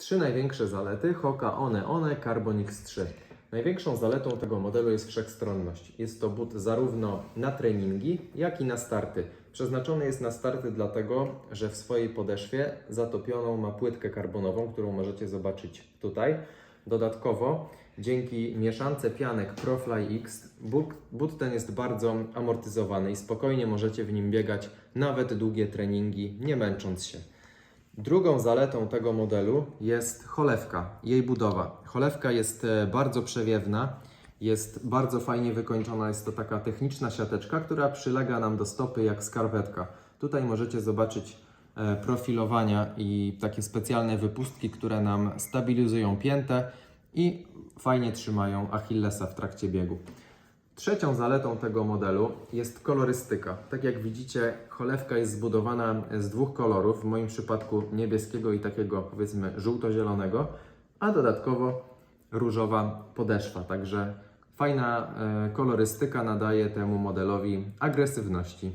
Trzy największe zalety Hoka One One Carbon X3. Największą zaletą tego modelu jest wszechstronność. Jest to but zarówno na treningi, jak i na starty. Przeznaczony jest na starty dlatego, że w swojej podeszwie zatopioną ma płytkę karbonową, którą możecie zobaczyć tutaj. Dodatkowo, dzięki mieszance pianek ProFly X, but, but ten jest bardzo amortyzowany i spokojnie możecie w nim biegać nawet długie treningi, nie męcząc się. Drugą zaletą tego modelu jest cholewka, jej budowa. Cholewka jest e, bardzo przewiewna, jest bardzo fajnie wykończona. Jest to taka techniczna siateczka, która przylega nam do stopy jak skarpetka. Tutaj możecie zobaczyć e, profilowania i takie specjalne wypustki, które nam stabilizują piętę i fajnie trzymają Achillesa w trakcie biegu. Trzecią zaletą tego modelu jest kolorystyka. Tak jak widzicie, cholewka jest zbudowana z dwóch kolorów, w moim przypadku niebieskiego i takiego powiedzmy żółto-zielonego, a dodatkowo różowa podeszwa. Także fajna e, kolorystyka nadaje temu modelowi agresywności.